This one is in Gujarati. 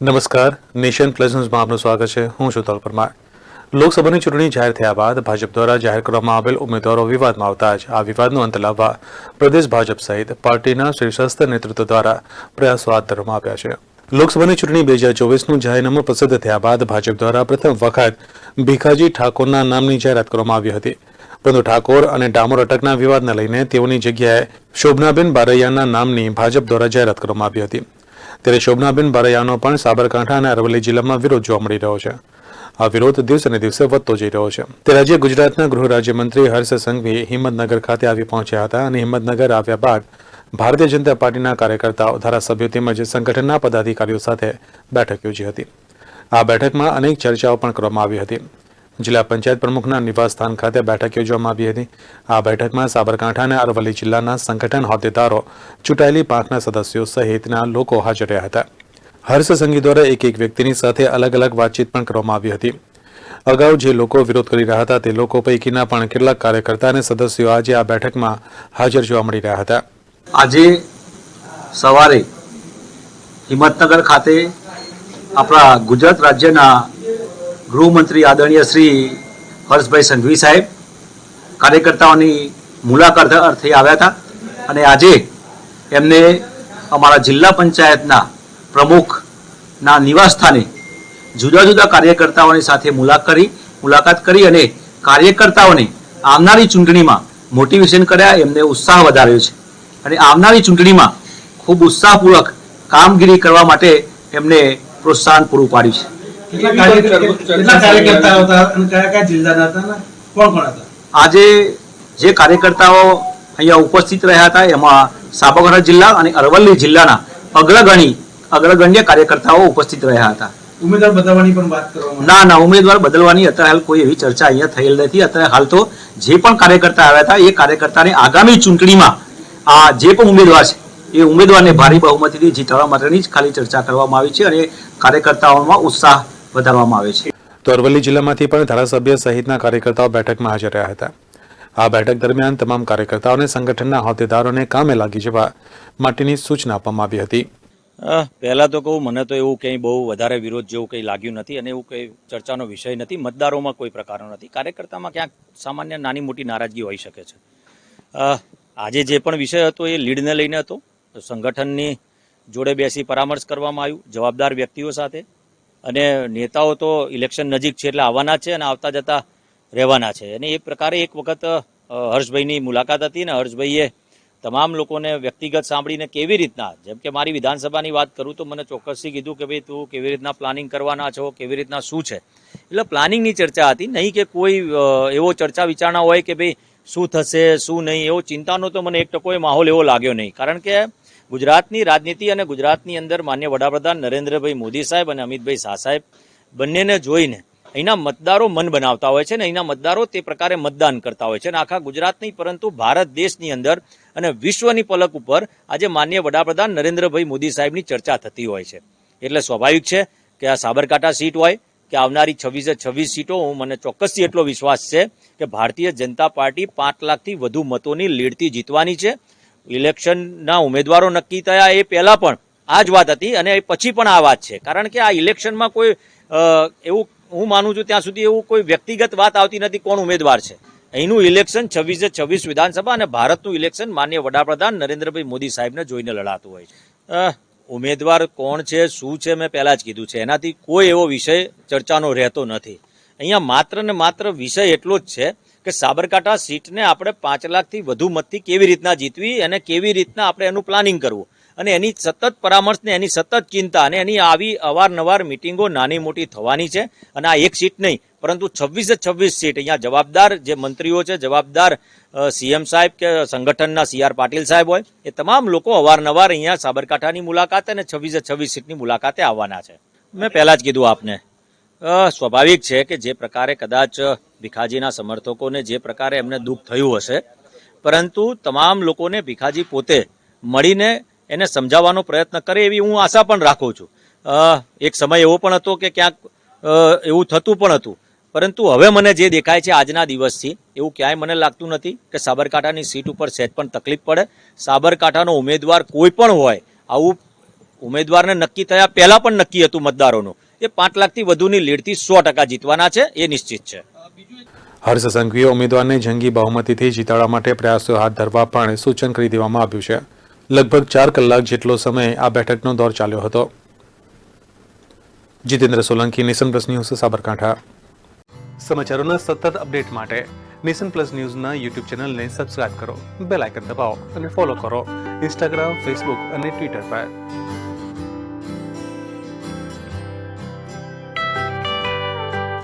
નમસ્કાર. નેશન પ્લસ ન્યૂઝમાં આપનું સ્વાગત છે. હું છું તલ પરમાર લોકસભાની ચૂંટણી જાહેર થયા બાદ ભાજપ દ્વારા જાહેર કરવામાં આવેલ ઉમેદવારો વિવાદમાં આવતા જ આ વિવાદનો અંત લાવવા પ્રદેશ ભાજપ સહિત પાર્ટીના શીર્ષસ્થ નેતૃત્વ દ્વારા પ્રયાસો હાથ ધરવામાં આવ્યા છે. લોકસભાની ચૂંટણી બે હજાર ચોવીસનું જાહેરનામું પ્રસિદ્ધ થયા બાદ ભાજપ દ્વારા પ્રથમ વખત ભીખાજી ઠાકોરના નામની જાહેરાત કરવામાં આવી હતી. પરંતુ ઠાકોર અને ડામોર અટકના વિવાદને લઈને તેઓની જગ્યાએ શોભનાબેન બારૈયાના નામની ભાજપ દ્વારા જાહેરાત કરવામાં આવી હતી. ત્યારે શોભનાબેન બારૈયાનો પણ સાબરકાંઠા અને અરવલ્લી જિલ્લામાં વિરોધ જોવા મળી રહ્યો છે. આ વિરોધ દિવસે ને દિવસે વધતો જઈ રહ્યો છે. તે રાજ્ય ગુજરાતના ગૃહ રાજ્યમંત્રી હર્ષ સંઘવી હિંમતનગર ખાતે આવી પહોંચ્યા હતા અને હિંમતનગર આવ્યા બાદ ભારતીય જનતા પાર્ટીના કાર્યકર્તાઓ, ધારાસભ્યો તેમજ સંગઠનના પદાધિકારીઓ સાથે બેઠક યોજી હતી. આ બેઠકમાં અનેક ચર્ચાઓ પણ કરવામાં આવી હતી. જિલ્લા પંચાયત પ્રમુખના નિવાસસ્થાન ખાતે બેઠક યોજવામાં આવી હતી. આ બેઠકમાં સાબરકાંઠા અને અરવલ્લી જિલ્લાના સંગઠન હોદ્દેદારો, ચૂંટાયેલી પાંખના સદસ્યો સહિતના લોકો હાજર રહ્યા હતા. હર્ષ સંઘી દ્વારા એક એક વ્યક્તિની સાથે અલગ અલગ વાતચીત પણ કરવામાં આવી હતી. અગાઉ જે લોકો વિરોધ કરી રહ્યા હતા તે લોકો પૈકીના પણ કેટલાક કાર્યકર્તા અને સદસ્યો આજે આ બેઠકમાં હાજર જોવા મળી રહ્યા હતા. આજે સવારે હિંમતનગર ખાતે આપણા ગુજરાત રાજ્યના ગૃહમંત્રી આદરણીય શ્રી હર્ષભાઈ સંઘવી સાહેબ, કાર્યકર્તાઓની મુલાકાત અર્થે આવ્યા હતા અને આજે એમને અમારા જિલ્લા પંચાયતના પ્રમુખના નિવાસસ્થાને જુદા જુદા કાર્યકર્તાઓની સાથે મુલાકાત કરી મુલાકાત કરી અને કાર્યકર્તાઓને આવનારી ચૂંટણીમાં મોટિવેશન કર્યા, એમને ઉત્સાહ વધાર્યો છે. અને આવનારી ચૂંટણીમાં ખૂબ ઉત્સાહપૂર્વક કામગીરી કરવા માટે એમને પ્રોત્સાહન પૂરું પાડ્યું છે. કેટલા કાર્યકર્તાઓ હતા અને કયા કયા જિલ્લાના હતા કોણ કોણ હતા? આજે જે કાર્યકર્તાઓ અહીંયા ઉપસ્થિત રહ્યા હતા એમાં સાબરકાંઠા જિલ્લા અને અરવલ્લી જિલ્લાના અગ્રગણી અગ્રગણ્ય કાર્યકર્તાઓ ઉપસ્થિત રહ્યા હતા. ઉમેદવાર બદલવાની પણ વાત કરવામાં ના ના ઉમેદવાર બદલવાની અત્યારે હાલ કોઈ એવી ચર્ચા અહીંયા થયેલ નથી. અત્યારે હાલ તો જે પણ કાર્યકર્તા આવ્યા હતા એ કાર્યકર્તાને આગામી ચૂંટણીમાં આ જે પણ ઉમેદવાર છે એ ઉમેદવારને ભારે બહુમતીથી જીતાડવા માટેની જ ખાલી ચર્ચા કરવામાં આવી છે અને કાર્યકર્તાઓમાં ઉત્સાહ વધારવામાં આવે છે. તો અરવલ્લી જિલ્લામાંથી પણ ધારાસભ્ય સહિતના કાર્યકર્તાઓ બેઠકમાં હાજર રહ્યા હતા. આ બેઠક દરમિયાન તમામ કાર્યકર્તાઓને સંગઠનના હોદ્દેદારોને કામે લાગી જવા માટેની સૂચના આપવામાં આવી હતી. પહેલાં તો કહું મને તો એવું કંઈ બહુ વધારે વિરોધ જેવું કંઈ લાગ્યું નથી અને એવું કંઈ ચર્ચાનો વિષય નથી. મતદારોમાં કોઈ પ્રકારનો નથી. કાર્યકર્તામાં ક્યાંક સામાન્ય નાની મોટી નારાજગી હોઈ શકે છે. આજે જે પણ વિષય હતો એ લીડને લઈને હતો. સંગઠનની જોડે બેસી પરામર્શ કરવામાં આવ્યું જવાબદાર વ્યક્તિઓ સાથે. અને નેતાઓ તો ઇલેક્શન નજીક છે એટલે આવવાના છે અને આવતા જતા રહેવાના છે. અને એ પ્રકારે એક વખત હર્ષભાઈની મુલાકાત હતી ને હર્ષભાઈએ તમામ લોકોને વ્યક્તિગત સાંભળીને કેવી રીતના, જેમ કે મારી વિધાનસભાની વાત કરું તો મને ચોક્કસથી કીધું કે ભાઈ તું કેવી રીતના પ્લાનિંગ કરવાના છો, કેવી રીતના શું છે? એટલે પ્લાનિંગની ચર્ચા હતી, નહીં કે કોઈ એવો ચર્ચા વિચારણા હોય કે ભાઈ શું થશે, શું નહીં, એવો ચિંતાનો તો મને એક ટકોય માહોલ એવો લાગ્યો નહીં. કારણ કે ગુજરાતની રાજનીતિ અને ગુજરાતની અંદર માન્ય વડાપ્રધાન નરેન્દ્રભાઈ મોદી સાહેબ અને અમિતભાઈ શાહ સાહેબ બંનેને જોઈને અહીંના મતદારો મન બનાવતા હોય છે ને અહીંના મતદારો તે પ્રકારે મતદાન કરતા હોય છે અને આખા ગુજરાત નહીં, પરંતુ ભારત દેશની અંદર અને વિશ્વની પલક ઉપર આજે માન્ય વડાપ્રધાન નરેન્દ્રભાઈ મોદી સાહેબની ચર્ચા થતી હોય છે. એટલે સ્વાભાવિક છે કે આ સાબરકાંઠા સીટ હોય કે આવનારી છવ્વીસે છવ્વીસ સીટો, હું મને ચોક્કસથી એટલો વિશ્વાસ છે કે ભારતીય જનતા પાર્ટી પાંચ લાખથી વધુ મતોની લીડથી જીતવાની છે. ઇલેક્શનના ઉમેદવારો નક્કી થયા એ પહેલાં પણ આ જ વાત હતી અને પછી પણ આ વાત છે. કારણ કે આ ઇલેક્શનમાં કોઈ એવું હું માનું છું ત્યાં સુધી એવું કોઈ વ્યક્તિગત વાત આવતી નથી કોણ ઉમેદવાર છે. અહીંનું ઇલેક્શન છવ્વીસે છવ્વીસ વિધાનસભા અને ભારતનું ઇલેક્શન માન્ય વડાપ્રધાન નરેન્દ્રભાઈ મોદી સાહેબને જોઈને લડાતું હોય છે. ઉમેદવાર કોણ છે, શું છે મેં પહેલાં જ કીધું છે. એનાથી કોઈ એવો વિષય ચર્ચાનો રહેતો નથી. અહીંયા માત્ર ને માત્ર વિષય એટલો જ છે કે સાબરકાંઠા સીટને આપણે પાંચ લાખથી વધુ મતથી કેવી રીતના જીતવી અને કેવી રીતના આપણે એનું પ્લાનિંગ કરવું. અને એની સતત પરામર્શ ને એની સતત ચિંતા અને એની આવી અવારનવાર મિટિંગો નાની મોટી થવાની છે અને આ એક સીટ નહીં, પરંતુ છવ્વીસે છવ્વીસ સીટ. અહીંયા જવાબદાર જે મંત્રીઓ છે, જવાબદાર સીએમ સાહેબ કે સંગઠનના સી આર પાટીલ સાહેબ હોય, એ તમામ લોકો અવારનવાર અહીંયા સાબરકાંઠાની મુલાકાતે અને છવ્વીસે છવ્વીસ સીટની મુલાકાતે આવવાના છે. મેં પહેલાં જ કીધું આપને. સ્વાભાવિક છે કે જે પ્રકારે કદાચ ભીખાજીના સમર્થકોને જે પ્રકારે એમને દુઃખ થયું હશે, પરંતુ તમામ લોકોને ભીખાજી પોતે મળીને એને સમજાવવાનો પ્રયત્ન કરે એવી હું આશા પણ રાખું છું. એક સમય એવો પણ હતો કે ક્યાંક એવું થતું પણ હતું. પરંતુ હવે મને જે દેખાય છે આજના દિવસથી, એવું ક્યાંય મને લાગતું નથી કે સાબરકાંઠાની સીટ ઉપર સહેજ પણ તકલીફ પડે. સાબરકાંઠાનો ઉમેદવાર કોઈ પણ હોય, આવું ઉમેદવારને નક્કી થયા પહેલાં પણ નક્કી હતું મતદારોનું. એ પાંચ લાખથી વધુની લીડથી સો ટકા જીતવાના છે, એ નિશ્ચિત છે. હર્ષ સંઘવીએ ઉમેદવારને જંગી બહુમતીથી જીતાડવા માટે પ્રયાસો હાથ ધરવા પણ સૂચન કરી દેવામાં આવ્યું છે. લગભગ ચાર કલાક જેટલો સમય આ બેઠકનો દોર ચાલ્યો હતો. Jitendra Solanki, nation plus news, Sabarkantha. સમાચારોના સતત અપડેટ માટે નેશન પ્લસ ન્યૂઝના યુટ્યુબ ચેનલને સબસ્ક્રાઇબ કરો, બેલ આઇકન દબાવો અને ફોલો કરો. ઇન્સ્ટાગ્રામ, ફેસબુક અને ટ્વિટર પર.